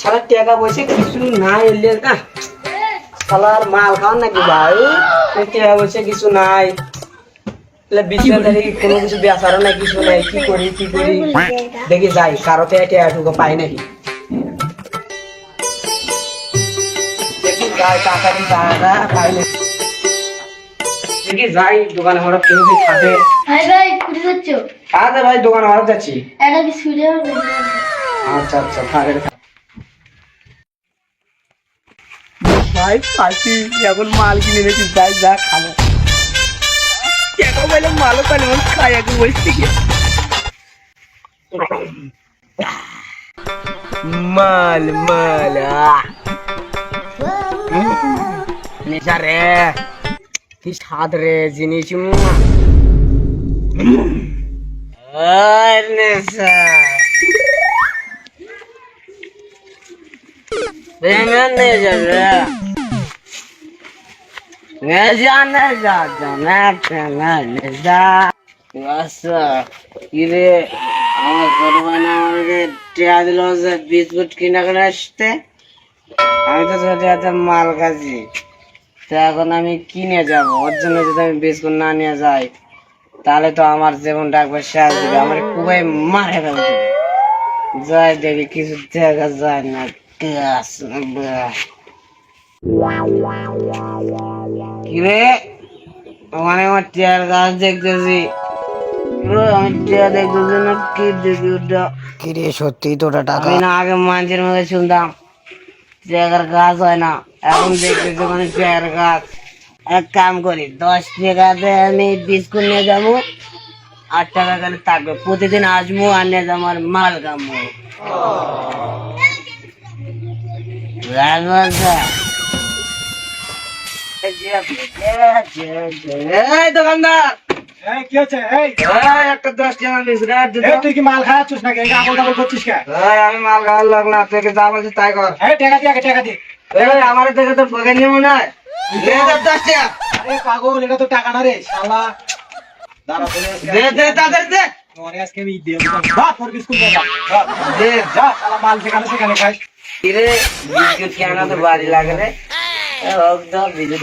সারা টাকা পয়সা কিছু নাই এলে না। শালার মাল খাওয়ান নাকি ভাই? টাকা পয়সা কিছু নাই। কোনো কিছু বেচারও নাই কিছু নাই। কি করি কি করি? দেখি যাই, কারও টাকা টুকু পাই নাকি? দেখি যাই টাকা দিয়ে টাকা দেখি যাই দোকানে হঠাৎ কেউ যদি থাকে। ভাই ভাই কুড়ি যাচ্ছ? আচ্ছা ভাই দোকানে হঠাৎ যাচ্ছি। একটা বিস্কুটে আচ্ছা আচ্ছা থাকে ভাই পাইছি এখন মাল কিনে এনেছি যাই যা খাব। কেন বলে মালও মানুষ খাই এখন বসে থেকে মাল মাল আহ। নেশা রে কি স্বাদ রে জিনিস। আর আচ্ছা মাল খাচ্ছি। তো এখন আমি কিনে যাব? ওর জন্য যদি আমি বিস্কুট না নিয়ে যাই তাহলে তো আমার জীবনটা একবার শেষ দিবে। আমার খুবই মারে ফেলবে যাই দেখি কিছু দেখা যায় না। কিরে? ওখানে আমার টিয়ার গাছ দেখতেছি। আমি টিয়া দেখতেছি না কি দেখি ওটা? কিরে সত্যি তোটা টাকা। আমি না আগে মানুষের মধ্যে শুনতাম। টিয়ার গাছ হয় না। এখন দেখতেছি মানে টিয়ার গাছ। এক কাম করি দশ টাকাতে আমি বিস্কুট নিয়ে যাব আট টাকা করে থাকবে। প্রতিদিন আসব আর নিয়ে যাব আর মাল কামবো দোকানদার! তুই কি মাল খাচ্ছিস নাকি? করছিস আমি মাল খাওয়ার লোক না তোকে যা বলছি তাই কর। টাকা দিয়ে টাকা দিয়ে আমার থেকে তো পকেট নিয়ে মনে হয়? পাগল এটা তো টাকা না রে শালা। দাঁড়া দে দে তাদের দে আজকে আমি দিয়ে দেবো। তোর বিস্কুট নিয়ে যা। যা, দে। যা, শালা মাল যেখানে সেখানে খাস। কিরে বিস্কুট কেন তো বাড়ি লাগে রে? বিদ্যুৎ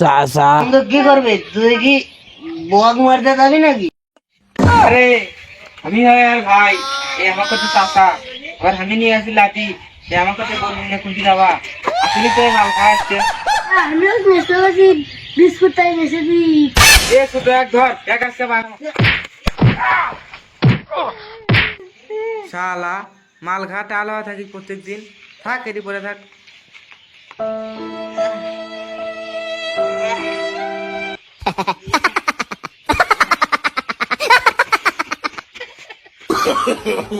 চাচা তো কি করবে? তুই কি বক মারতে যাবি নাকি? আরে আমি হয় আর ভাই এ আমার কাছে চাচা। এবার আমি নিয়ে আসি লাঠি এ আমার কাছে বলুন না খুঁজি যাবা। আসলে তো মাল খাওয়া আসছে। আমিও বুঝতে পারছি বিস্কুট তাই বেশি দিই। এ ছোট এক ধর এক আসছে বার শালা মাল ঘাট আলো থাকি প্রত্যেক দিন থাক এটি পরে থাক। Ha ha ha ha ha!